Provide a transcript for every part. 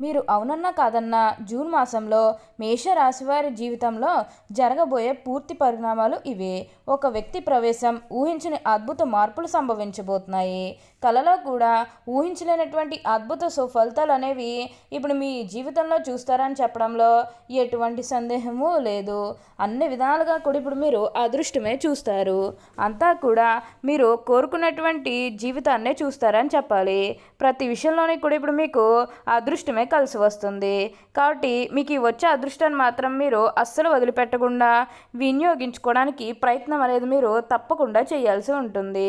మీరు అవునన్నా కాదన్నా జూన్ మాసంలో మేషరాశివారి జీవితంలో జరగబోయే పూర్తి పరిణామాలు ఇవే. ఒక వ్యక్తి ప్రవేశం ఊహించని అద్భుత మార్పులు సంభవించబోతున్నాయి. కలలో కూడా ఊహించలేనటువంటి అద్భుత సుఫలితాలు అనేవి ఇప్పుడు మీ జీవితంలో చూస్తారని చెప్పడంలో ఎటువంటి సందేహము లేదు. అన్ని విధాలుగా కూడా ఇప్పుడు మీరు అదృష్టమే చూస్తారు. అంతా కూడా మీరు కోరుకున్నటువంటి జీవితాన్నే చూస్తారని చెప్పాలి. ప్రతి విషయంలోని కూడా ఇప్పుడు మీకు అదృష్టమే కలిసి వస్తుంది. కాబట్టి మీకు ఈ వచ్చే అదృష్టాన్ని మాత్రం మీరు అస్సలు వదిలిపెట్టకుండా వినియోగించుకోవడానికి ప్రయత్నం అనేది మీరు తప్పకుండా చేయాల్సి ఉంటుంది.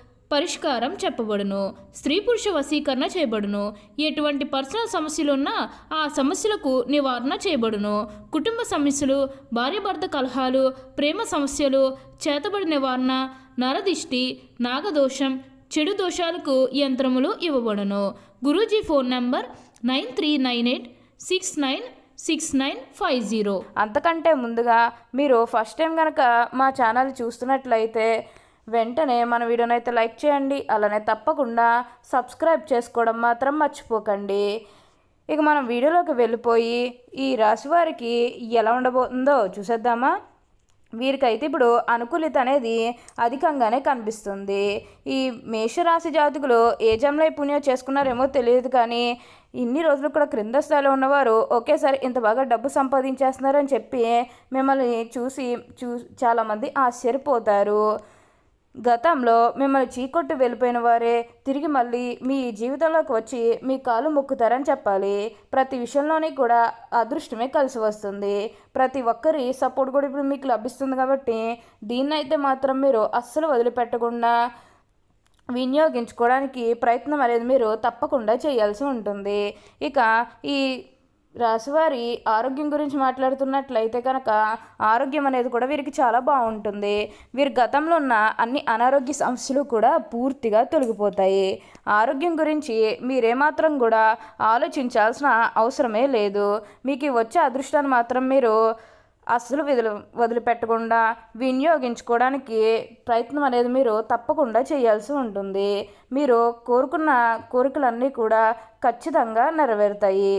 పరిష్కారం చెప్పబడును. స్త్రీ పురుష వశీకరణ చేయబడును. ఎటువంటి పర్సనల్ సమస్యలున్నా ఆ సమస్యలకు నివారణ చేయబడును. కుటుంబ సమస్యలు భార్యాభర్త కలహాలు ప్రేమ సమస్యలు చేతబడి నివారణ నరదిష్టి నాగదోషం చెడు దోషాలకు యంత్రములు ఇవ్వబడును. Guruji phone number nine three nine eight six nine six nine five zero. అంతకంటే ముందుగా మీరు ఫస్ట్ టైం కనుక మా ఛానల్ చూస్తున్నట్లయితే వెంటనే మన వీడియోని అయితే లైక్ చేయండి అలానే తప్పకుండా సబ్స్క్రైబ్ చేసుకోవడం మాత్రం మర్చిపోకండి. ఇక మనం వీడియోలోకి వెళ్ళిపోయి ఈ రాశి వారికి ఎలా ఉండబోతుందో చూసేద్దామా? వీరికైతే ఇప్పుడు అనుకూలిత అనేది అధికంగానే కనిపిస్తుంది. ఈ మేషరాశి జాతకులు ఏ జంలో పుణ్యం చేసుకున్నారేమో తెలియదు కానీ ఇన్ని రోజులు కూడా క్రింద స్థాయిలో ఉన్నవారు ఒకేసారి ఇంత బాగా డబ్బు సంపాదించేస్తున్నారని చెప్పి మిమ్మల్ని చూసి చూ చాలామంది ఆశ్చర్యపోతారు. గతంలో మిమ్మల్ని చీకొట్టు వెళ్ళిపోయిన వారే తిరిగి మళ్ళీ మీ జీవితంలోకి వచ్చి మీ కాలు మొక్కుతారని చెప్పాలి. ప్రతి విషయంలోనే కూడా అదృష్టమే కలిసి వస్తుంది. ప్రతి ఒక్కరి సపోర్ట్ కూడా ఇప్పుడు మీకు లభిస్తుంది కాబట్టి దీన్నైతే మాత్రం మీరు అస్సలు వదిలిపెట్టకుండా వినియోగించుకోవడానికి ప్రయత్నం అనేది మీరు తప్పకుండా చేయాల్సి ఉంటుంది. ఇక ఈ రాశివారి ఆరోగ్యం గురించి మాట్లాడుతున్నట్లయితే కనుక ఆరోగ్యం అనేది కూడా వీరికి చాలా బాగుంటుంది. వీరి గతంలో ఉన్న అన్ని అనారోగ్య సమస్యలు కూడా పూర్తిగా తొలగిపోతాయి. ఆరోగ్యం గురించి మీరేమాత్రం కూడా ఆలోచించాల్సిన అవసరమే లేదు. మీకు వచ్చే అదృష్టాన్ని మాత్రం మీరు అస్సలు వదిలి వదిలిపెట్టకుండా వినియోగించుకోవడానికి ప్రయత్నం అనేది మీరు తప్పకుండా చేయాల్సి ఉంటుంది. మీరు కోరుకున్న కోరికలన్నీ కూడా ఖచ్చితంగా నెరవేరుతాయి.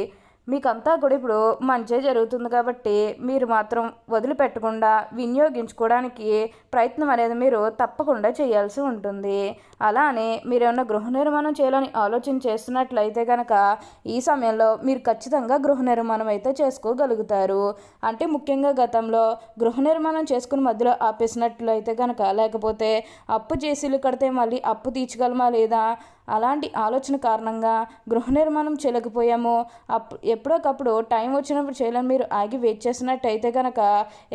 మీకంతా కూడా ఇప్పుడు మంచే జరుగుతుంది కాబట్టి మీరు మాత్రం వదిలిపెట్టకుండా వినియోగించుకోవడానికి ప్రయత్నం అనేది మీరు తప్పకుండా చేయాల్సి ఉంటుంది. అలానే మీరు ఏమైనా గృహ నిర్మాణం చేయాలని ఆలోచన చేస్తున్నట్లయితే కనుక ఈ సమయంలో మీరు ఖచ్చితంగా గృహ నిర్మాణం అయితే చేసుకోగలుగుతారు. అంటే ముఖ్యంగా గతంలో గృహ నిర్మాణం చేసుకుని మధ్యలో ఆపేసినట్లయితే కనుక లేకపోతే అప్పు చేసిలు కడితే మళ్ళీ అప్పు తీర్చగలమా లేదా? అలాంటి ఆలోచన కారణంగా గృహ నిర్మాణం చేయలేకపోయాము. అప్ ఎప్పుడోకప్పుడు టైం వచ్చినప్పుడు చేయాలని మీరు ఆగి వెయిట్ చేసినట్టయితే కనుక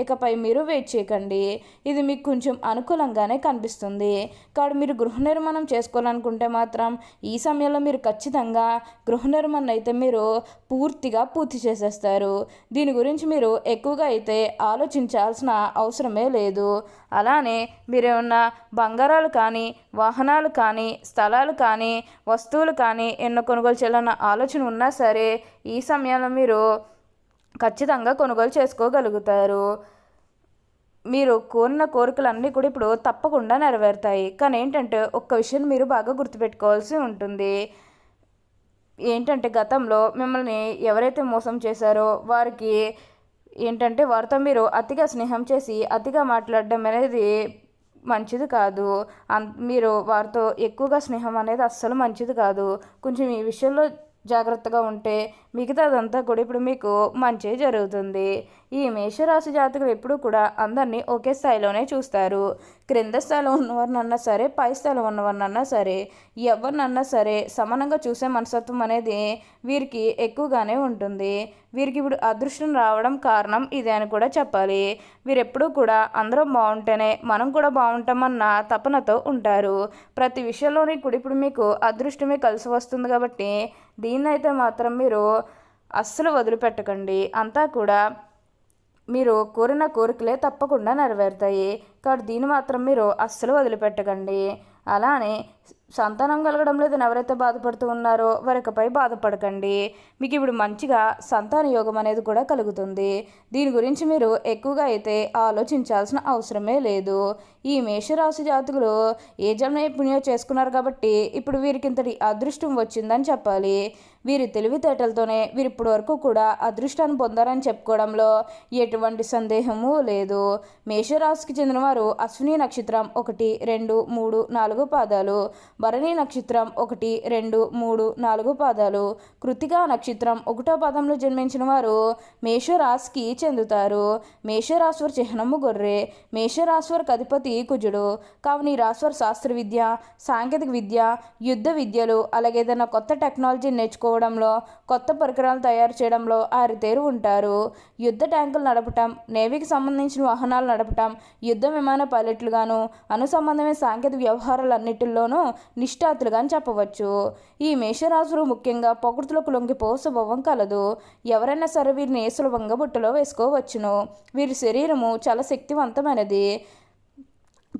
ఇకపై మీరు వెయిట్ చేయకండి. ఇది మీకు కొంచెం అనుకూలంగానే కనిపిస్తుంది. కాబట్టి మీరు గృహ నిర్మాణం చేసుకోవాలనుకుంటే మాత్రం ఈ సమయంలో మీరు ఖచ్చితంగా గృహ నిర్మాణం అయితే మీరు పూర్తిగా పూర్తి చేసేస్తారు. దీని గురించి మీరు ఎక్కువగా అయితే ఆలోచించాల్సిన అవసరమే లేదు. అలానే మీరేమన్నా బంగారాలు కానీ వాహనాలు కానీ స్థలాలు కానీ వస్తువులు కానీ ఎన్నో కొనుగోలు చేయాలన్న ఆలోచన ఉన్నా సరే ఈ సమయంలో మీరు ఖచ్చితంగా కొనుగోలు చేసుకోగలుగుతారు. మీరు కోరిన కోరికలన్నీ కూడా ఇప్పుడు తప్పకుండా నెరవేరుతాయి. కానీ ఏంటంటే ఒక్క విషయం మీరు బాగా గుర్తుపెట్టుకోవాల్సి ఉంటుంది. ఏంటంటే గతంలో మిమ్మల్ని ఎవరైతే మోసం చేశారో వారికి ఏంటంటే వారితో మీరు అతిగా స్నేహం చేసి అతిగా మాట్లాడడం అనేది మంచిది కాదు. అన్ మీరు వారితో ఎక్కువగా స్నేహం అనేది అస్సలు మంచిది కాదు. కొంచెం ఈ విషయంలో జాగ్రత్తగా ఉంటే మిగతాదంతా కూడా ఇప్పుడు మీకు మంచి జరుగుతుంది. ఈ మేషరాశి జాతకులు ఎప్పుడూ కూడా అందరినీ ఒకే స్థాయిలోనే చూస్తారు. క్రింద స్థాయిలో ఉన్నవారినన్నా సరే పై స్థాయిలో ఉన్నవారినన్నా సరే ఎవరినన్నా సరే సమానంగా చూసే మనస్తత్వం అనేది వీరికి ఎక్కువగానే ఉంటుంది. వీరికి ఇప్పుడు అదృష్టం రావడం కారణం ఇదే అని కూడా చెప్పాలి. వీరెప్పుడూ కూడా అందరం బాగుంటేనే మనం కూడా బాగుంటామన్న తపనతో ఉంటారు. ప్రతి విషయంలోని కూడా ఇప్పుడు మీకు అదృష్టమే కలిసి వస్తుంది కాబట్టి దీన్నైతే మాత్రం మీరు అస్సలు వదిలిపెట్టకండి. అంతా కూడా మీరు కోరిన కోరికలే తప్పకుండా నెరవేరుతాయి. కాబట్టి దీన్ని మాత్రం మీరు అస్సలు వదిలిపెట్టకండి. అలానే సంతానం కలగడం లేదని ఎవరైతే బాధపడుతూ ఉన్నారో వారికపై బాధపడకండి. మీకు ఇప్పుడు మంచిగా సంతాన యోగం అనేది కూడా కలుగుతుంది. దీని గురించి మీరు ఎక్కువగా అయితే ఆలోచించాల్సిన అవసరమే లేదు. ఈ మేషరాశి జాతకులు ఏ జన్మ పుణ్యం చేసుకున్నారు కాబట్టి ఇప్పుడు వీరికి ఇంతటి అదృష్టం వచ్చిందని చెప్పాలి. వీరి తెలివితేటలతోనే వీరు ఇప్పటి వరకు కూడా అదృష్టాన్ని పొందారని చెప్పుకోవడంలో ఎటువంటి సందేహము లేదు. మేషరాశికి చెందినవారు అశ్విని నక్షత్రం ఒకటి రెండు మూడు నాలుగు పాదాలు భరణి నక్షత్రం ఒకటి రెండు మూడు నాలుగు పాదాలు కృతికా నక్షత్రం ఒకటో పాదంలో జన్మించిన వారు మేషరాశికి చెందుతారు. మేషరాశివారి చిహ్నము గొర్రె మేషరాశివారికి అధిపతి కుజుడు కావున ఈ రాశివారి శాస్త్ర విద్య సాంకేతిక విద్య యుద్ధ విద్యలు అలాగే ఏదైనా కొత్త టెక్నాలజీ నేర్చుకోవడంలో కొత్త పరికరాలు తయారు చేయడంలో ఆరితేరు ఉంటారు. యుద్ధ ట్యాంకులు నడపటం నేవీకి సంబంధించిన వాహనాలు నడపటం యుద్ధ విమాన పైలట్లుగాను అనుసంబంధమైన సాంకేతిక వ్యవహారాలన్నిటిల్లోనూ నిష్ఠాతులుగా అని చెప్పవచ్చు. ఈ మేషరాశులు ముఖ్యంగా ప్రకృతులకు లొంగిపో స్వభావం కలదు. ఎవరైనా సరే వీరిని సులభంగా బుట్టలో వేసుకోవచ్చును. వీరి శరీరము చాలా శక్తివంతమైనది.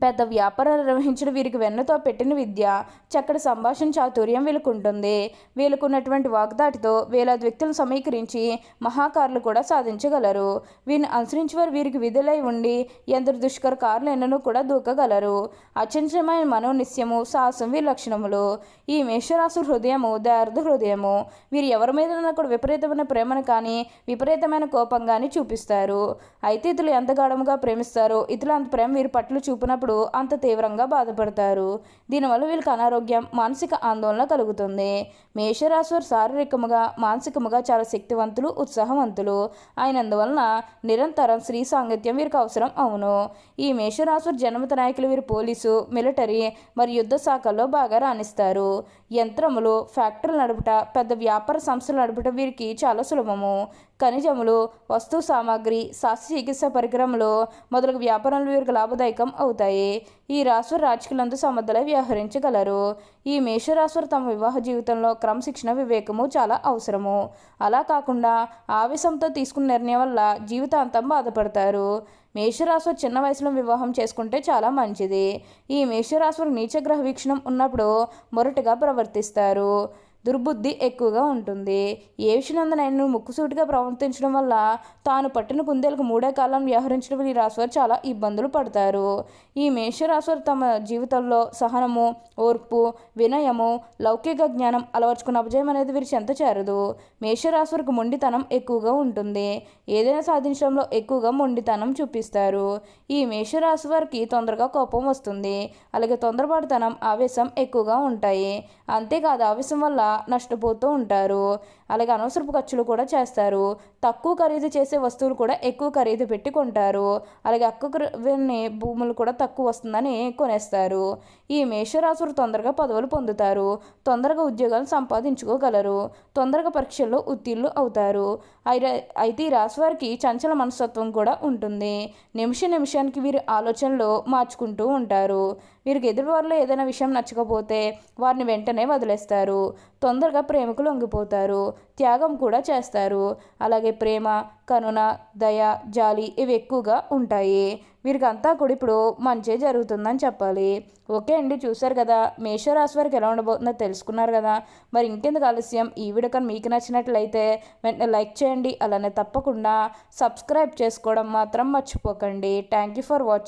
పెద్ద వ్యాపారాలు నిర్వహించడం వీరికి వెన్నతో పెట్టిన విద్య చక్కటి సంభాషణ చాతుర్యం వీళ్ళకుంటుంది. వీళ్ళకున్నటువంటి వాగ్దాటితో వేలాది వ్యక్తులను సమీకరించి మహాకారులు కూడా సాధించగలరు. వీరిని అనుసరించి వారు వీరికి విధులై ఉండి ఎందరు దుష్కర కార్లు ఎన్ననూ కూడా దూకగలరు. అచంచలమైన మనోనిశ్యము సాహసం వీరి లక్షణములు. ఈ మేషరాశు హృదయము దయార్థ హృదయము. వీరు ఎవరి మీద కూడా విపరీతమైన ప్రేమను కానీ విపరీతమైన కోపం కానీ చూపిస్తారు. అయితే ఇతరులు ఎంత గాఢముగా ప్రేమిస్తారో ఇతరులు అంత ప్రేమ వీరి పట్ల చూపినప్పుడు అంత తీవ్రంగా బాధపడతారు. దీనివల్ల వీళ్ళకి అనారోగ్యం మానసిక ఆందోళన కలుగుతుంది. మేషరాశివారు శారీరకముగా మానసికముగా చాలా శక్తివంతులు ఉత్సాహవంతులు. అయినందువలన నిరంతరం స్త్రీ సాంగత్యం వీరికి అవసరం అవును. ఈ మేషరాశివారి జన్మత నాయకులు వీరు పోలీసు మిలిటరీ మరియు యుద్ధ శాఖల్లో బాగా రాణిస్తారు. యంత్రములు ఫ్యాక్టరీలు నడుపుట పెద్ద వ్యాపార సంస్థలు నడుపుట వీరికి చాలా సులభము. ఖనిజములు వస్తు సామాగ్రి శాస్త్ర చికిత్స పరికరంలో మొదలగు వ్యాపారాలు వీరికి లాభదాయకం అవుతాయి. ఈ రాశి రాజకీయులందు సమర్థులై వ్యవహరించగలరు. ఈ మేషరాశులు తమ వివాహ జీవితంలో క్రమశిక్షణ వివేకము చాలా అవసరము. అలా కాకుండా ఆవేశంతో తీసుకున్న నిర్ణయం వల్ల జీవితాంతం బాధపడతారు. మేషరాశి చిన్న వయసులో వివాహం చేసుకుంటే చాలా మంచిది. ఈ మేషరాశి నీచగ్రహ వీక్షణం ఉన్నప్పుడు మొరటుగా ప్రవర్తిస్తారు. దుర్బుద్ధి ఎక్కువగా ఉంటుంది. ఏ విషయంలో ముక్కుసూటిగా ప్రవర్తించడం వల్ల తాను పట్టిన కుందేలకు మూడే కాలం వ్యవహరించడం ఈ రాశివారు చాలా ఇబ్బందులు పడతారు. ఈ మేషరాశివారు తమ జీవితంలో సహనము ఓర్పు వినయము లౌకిక జ్ఞానం అలవర్చుకున్న అపజయం అనేది వీరి చెంత చేరదు. మేషరాశివారికి మొండితనం ఎక్కువగా ఉంటుంది. ఏదైనా సాధించడంలో ఎక్కువగా మొండితనం చూపిస్తారు. ఈ మేషరాశి వారికి తొందరగా కోపం వస్తుంది. అలాగే తొందరపాటుతనం ఆవేశం ఎక్కువగా ఉంటాయి. అంతేకాదు ఆవేశం వల్ల నష్టపోతూ ఉంటారు. అలాగే అనవసరపు ఖర్చులు కూడా చేస్తారు. తక్కువ ఖరీదు చేసే వస్తువులు కూడా ఎక్కువ ఖరీదు పెట్టి కొంటారు. అలాగే అక్కని భూములు కూడా తక్కువ వస్తుందని కొనేస్తారు. ఈ మేషరాశులు తొందరగా పదవులు పొందుతారు. తొందరగా ఉద్యోగాలు సంపాదించుకోగలరు. తొందరగా పరీక్షల్లో ఉత్తీర్ణులు అవుతారు. అయితే ఈ రాశి వారికి చంచల మనస్తత్వం కూడా ఉంటుంది. నిమిష నిమిషానికి వీరి ఆలోచనలు మార్చుకుంటూ ఉంటారు. వీరికి ఎదురు వారిలో ఏదైనా విషయం నచ్చకపోతే వారిని వెంటనే వదిలేస్తారు. తొందరగా ప్రేమకు లొంగిపోతారు త్యాగం కూడా చేస్తారు. అలాగే ప్రేమ కరుణ దయ జాలి ఇవి ఎక్కువగా ఉంటాయి. వీరికి అంతా కూడా ఇప్పుడు మంచి జరుగుతుందని చెప్పాలి. ఓకే అండి చూశారు కదా. మేషరాశి వారికి ఎలా ఉండబోతుందో తెలుసుకున్నారు కదా. మరి ఇంకెందుకు ఆలస్యం? ఈ వీడియో కానీ మీకు నచ్చినట్లయితే వెంటనే లైక్ చేయండి. అలానే తప్పకుండా సబ్స్క్రైబ్ చేసుకోవడం మాత్రం మర్చిపోకండి. Thank you for watching